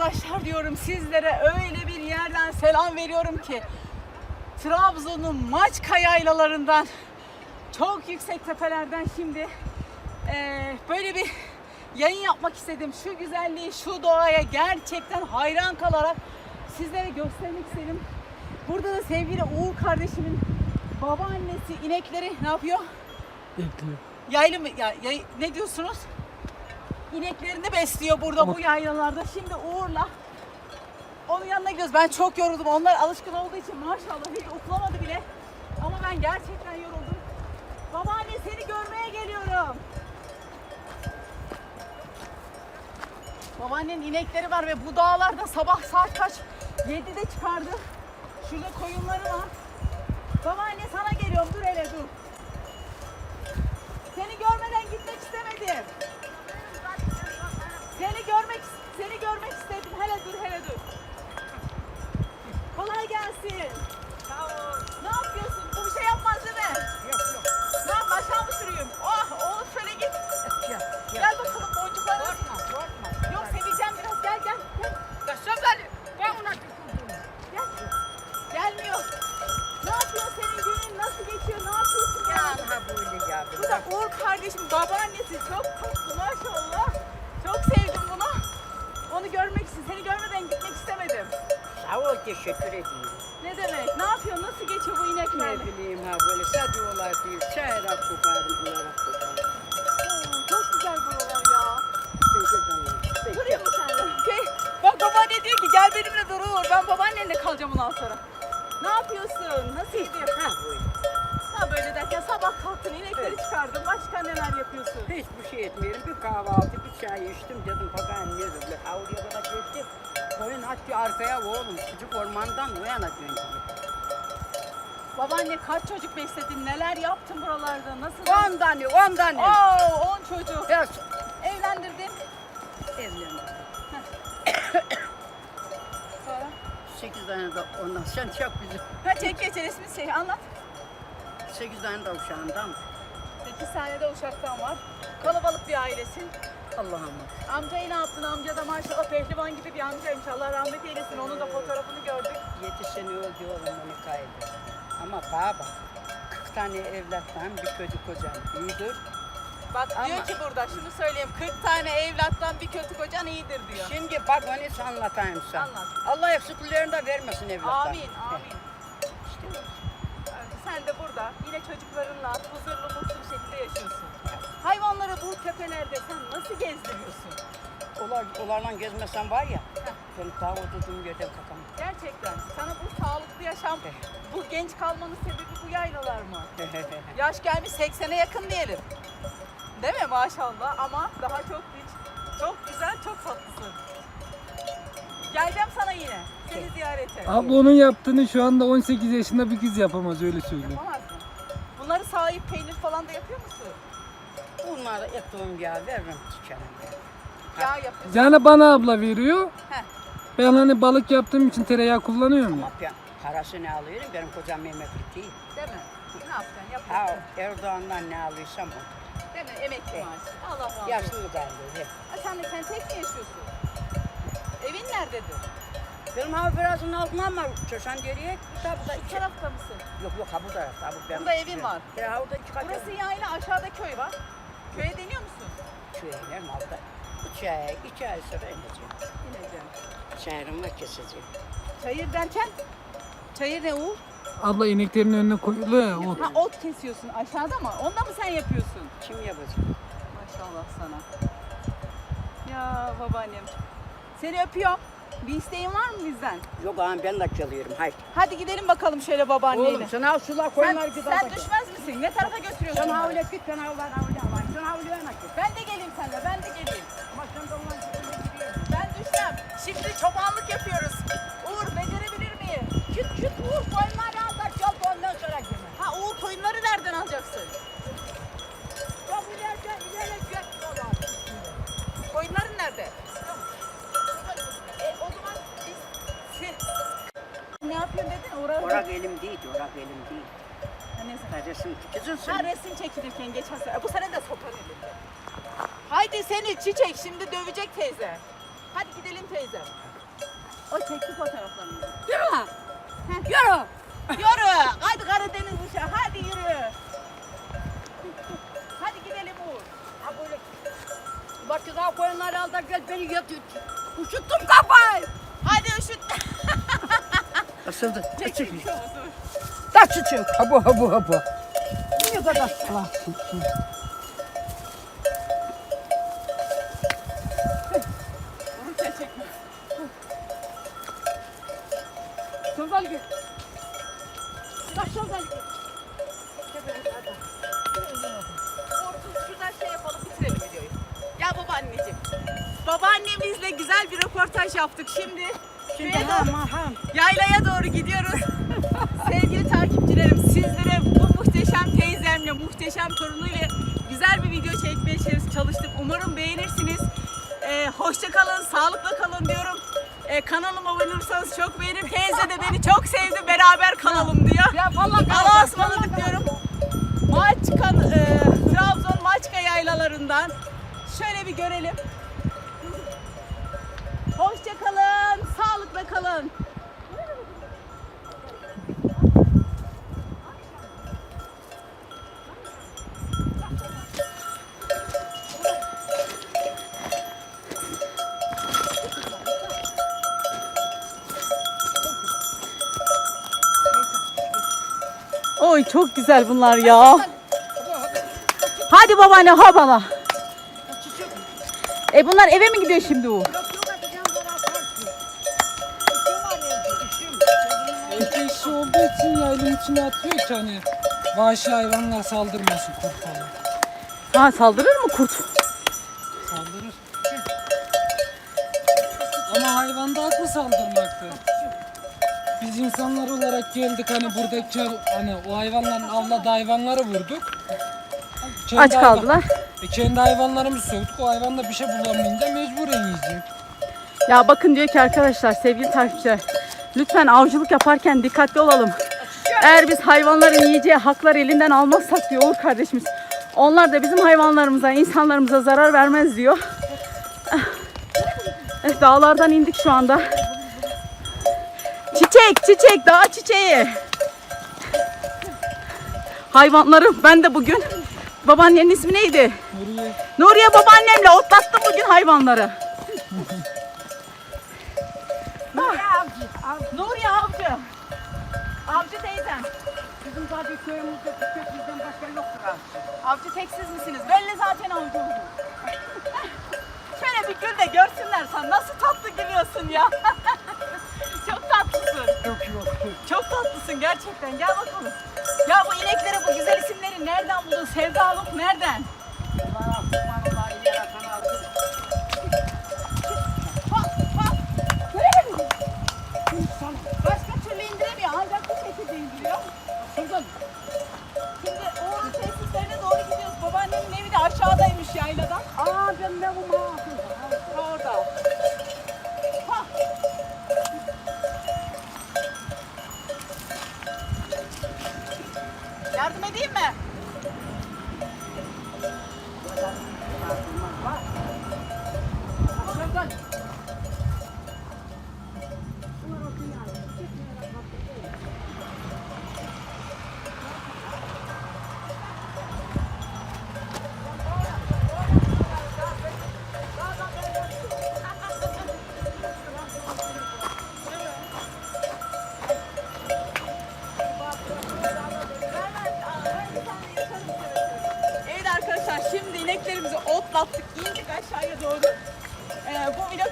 arkadaşlar diyorum sizlere öyle bir yerden selam veriyorum ki Trabzon'un Maçka yaylalarından çok yüksek tepelerden şimdi eee, böyle bir yayın yapmak istedim. Şu güzelliği, şu doğaya gerçekten hayran kalarak sizlere göstermek istedim. Burada da sevgili Uğur kardeşimin babaannesi inekleri ne yapıyor? Bekliyor. Yaylı mı? Ya, yay- ne diyorsunuz? İneklerini besliyor burada bu yaylalarda. Şimdi Uğur'la onun yanına gidiyoruz. Ben çok yoruldum. Onlar alışkın olduğu için maşallah hiç utlamadı bile. Ama ben gerçekten yoruldum. Babaanne seni görmeye geliyorum. Babaannenin inekleri var ve bu dağlarda sabah saat kaç? 7'de çıkardı. Şurada koyunları var. Babaanne sana geliyorum. Dur hele dur. Seni görmeden gitmek istemedim. That's it. Ha böyle sadıyorlar değil. Çayrak koparım, olarak koparım. Oo, Çok güzel buralar ya. Canım. Peki. Durayım mı senle? Okay. Bak babaanne diyor ki gel benimle dur Uğur. Ben babaannenle kalacağım bundan sonra. Ne yapıyorsun? Nasıl gidiyor? Ha böyle. Ha böyle derken sabah kalktın inekleri çıkardın. Başka neler yapıyorsun? Hiçbir şey etmiyorum. Bir kahvaltı, bir çay içtim. Dedim bakalım ne böyle. Avruya kadar geçtim. Koyun attı arkaya oğlum. Küçük ormandan o yana döndü. Babaanne kaç çocuk besledin? Neler yaptın buralarda? Nasıl? On tane, on tane. Oo, 10 çocuk. Ya Evlendirdin. evlendim. Sonra? Sekiz tane de ondan. Sen çok güzel. Ha çek geç resmi şey anlat. Sekiz tane de uşağından. 8 tane de uşaktan var. Kalabalık bir ailesin. Allah'ım. Amcayı ne yaptın? Amca da maşallah pehlivan gibi bir amcaymış. Allah rahmet eylesin. Onun da fotoğrafını gördük. Yedi sene öldü oğlum onu kaydı. Ama baba, 40 tane evlattan bir kötü kocan iyidir. Bak Ama- diyor ki burada şunu söyleyeyim. 40 tane evlattan bir kötü kocan iyidir diyor. Şimdi bak onu anlatayım sana. Anlat. Allah eksiklerini de vermesin evlatlar. Amin, amin. İşte. Sen de burada yine çocuklarınla huzurlu mutlu bir şekilde yaşıyorsun. Hayvanları bu tepelerde sen nasıl gezdiriyorsun? Olar, olarla gezmesen var ya, ben daha oturduğum yerden kalkamam. Gerçekten sana bu sağlıklı yaşam, bu genç kalmanın sebebi bu yaylalar mı? Yaş gelmiş 80'e yakın diyelim. Değil mi maşallah ama daha çok dinç, çok güzel, çok tatlısın. Geleceğim sana yine, seni ziyarete. Abla onun yaptığını şu anda 18 yaşında bir kız yapamaz öyle söyleyeyim. Yapamaz mı? Bunları sahip peynir falan da yapıyor musun? Bunlara ettiğim yağ veririm tükenim. Yağ yapıyorsun. Yani bana abla veriyor. Heh. Ben hani balık yaptığım için tereyağı kullanıyorum ya. Ama parasını alıyorum, benim kocam emekli değil. Değil mi? Ne yapacaksın? Ha. Erdoğan'dan ne alıyorsam o. Değil mi? Emekli maaşı. Allah razı olsun. Yaşlı da. Ha, sen de sen tek mi yaşıyorsun? Evin nerededir? Benim ha birazın altına ama çoşan geriye kitapta Bu iki. tarafta mısın? Yok yok ha bu tarafta. Bu benim Burada evin var. Ya orada çıkacağım. Burası yayla, aşağıda köy var. Köye deniyor musun? Şöyle orada. İki ay, iki ay sonra ineceğim. İneceğim. Çayırımı keseceğim. Çayır derken? Çayır ne Uğur? Abla ineklerin önüne koyuluyor ya ot. Ha ot kesiyorsun aşağıda mı? Onda mı sen yapıyorsun? Kim yapacak? Maşallah sana. Ya babaannem. Seni öpüyorum. Bir isteğin var mı bizden? Yok ağam ben de çalıyorum. Hayır. Hadi gidelim bakalım şöyle babaanneyle. Oğlum sen al sular sen, koyunlar git sen düşmez misin? Ne tarafa götürüyorsun? Sen havle git sen havlan havle havle. Sen git. Ben de geleyim seninle, ben de geleyim. Ama sen de ondan. Ben düşmem. Şimdi çobanlık yapıyoruz. Uğur becerebilir miyim? Git git vur koyunları al da çal ondan sonra girme. Ha Uğur koyunları nereden alacaksın? Orak elim değil, orak elim değil. Ha. Kardeşim kızın Ha sen. resim çekilirken geçen sene. Bu sene de sopa elinde. Haydi seni çiçek şimdi dövecek teyze. Hadi gidelim teyze. O çekti fotoğraflarını. Yürü. Yürü. Yürü. Hadi Karadeniz uşağı. Hadi yürü. Hadi gidelim Uğur. Ha böyle. Başka koyunları al da gel beni yatır. Üşüttüm kafayı. Hadi üşüt. Asıldı. Çekil. Dur. Taş çiçek. Habu habu habu. Ne kadar salaksın. Onu sen çekme. Şuradan git. Taş şuradan git. Orkun şuradan şey yapalım bitirelim videoyu. Ya babaanneciğim. Babaannemizle güzel bir röportaj yaptık. Şimdi Şimdi şuraya ha doğru- maham. yaylaya doğru gidiyoruz. Sevgili takipçilerim sizlere bu muhteşem teyzemle, muhteşem torunuyla güzel bir video çekmeye çalış- çalıştık. Umarım beğenirsiniz. Ee, hoşça kalın, sağlıkla kalın diyorum. Ee, kanalıma abone olursanız çok beğenirim. Teyze de beni çok sevdi. Beraber kalalım diyor. Ya vallahi Allah'a ısmarladık diyorum. Maçka, e, Trabzon Maçka yaylalarından şöyle bir görelim. Kalın. Oy çok güzel bunlar ya. Hadi babaanne hopala. E bunlar eve mi gidiyor şimdi bu? İçin yaylım içine atıyor ki hani vahşi hayvanlar saldırmasın kurt falan. Ha saldırır mı kurt? Saldırır. Ama hayvan da haklı saldırmakta. Biz insanlar olarak geldik hani buradaki hani o hayvanların avladığı hayvanları vurduk. Kendi Aç hayvan- kaldılar. E kendi hayvanlarımızı soğuttuk. O hayvan da bir şey bulamayınca mecburen yiyecek. Ya bakın diyor ki arkadaşlar sevgili takipçiler lütfen avcılık yaparken dikkatli olalım. Eğer biz hayvanların yiyeceği hakları elinden almazsak diyor Uğur kardeşimiz. Onlar da bizim hayvanlarımıza, insanlarımıza zarar vermez diyor. Evet, dağlardan indik şu anda. Çiçek, çiçek, dağ çiçeği. Hayvanlarım ben de bugün babaannenin ismi neydi? Nuriye Nuriye babaannemle otlattım bugün hayvanları. Avcı. Bizim zaten köyümüzde küçük bizden başka yoktur abi. Avcı teksiz misiniz? Belli zaten avcı oldu. Şöyle bir gül de görsünler sen nasıl tatlı gülüyorsun ya. Çok tatlısın. Yok yok. Çok tatlısın gerçekten. Gel bakalım. Ya bu ineklere bu güzel isimleri nereden buldun? Sevdalık nereden? Yardım edeyim mi?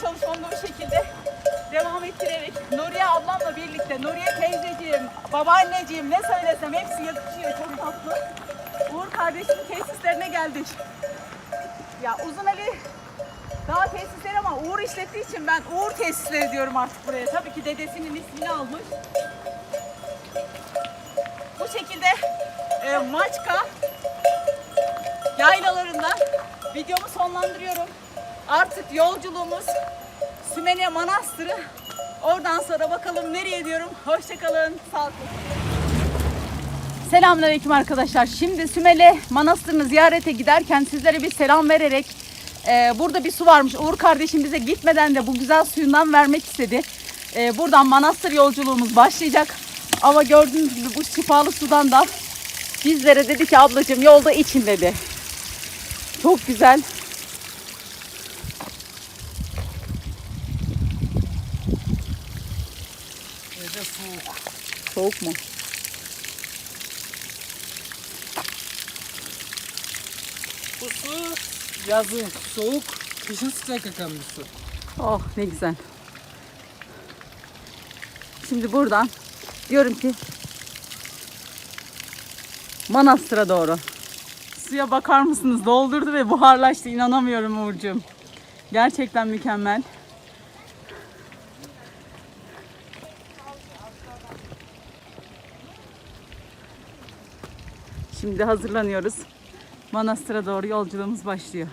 Çalışmamda bu şekilde devam ettirerek Nuriye ablamla birlikte Nuriye teyzeciğim, babaanneciğim ne söylesem hepsi yakışıyor çok tatlı. Uğur kardeşimin tesislerine geldik. Ya Uzun Ali daha tesisleri ama Uğur işlettiği için ben Uğur tesisleri diyorum artık buraya. Tabii ki dedesinin ismini almış. Bu şekilde e, Maçka yaylalarından videomu sonlandırıyorum. Artık yolculuğumuz Sümene Manastırı. Oradan sonra bakalım nereye diyorum. Hoşçakalın. Sağlıklı. Selamünaleyküm arkadaşlar. Şimdi Sümele Manastırı'nı ziyarete giderken sizlere bir selam vererek Ee, burada bir su varmış. Uğur kardeşim bize gitmeden de bu güzel suyundan vermek istedi. Ee, buradan manastır yolculuğumuz başlayacak. Ama gördüğünüz gibi bu şifalı sudan da bizlere dedi ki ablacığım yolda için dedi. Çok güzel. Evde soğuk. Soğuk mu? Bu su yazın soğuk, kışın sıcak akan bir su. Oh ne güzel. Şimdi buradan diyorum ki Manastır'a doğru. Suya bakar mısınız? Doldurdu ve buharlaştı. İnanamıyorum Uğurcuğum. Gerçekten mükemmel. Şimdi hazırlanıyoruz. Manastır'a doğru yolculuğumuz başlıyor.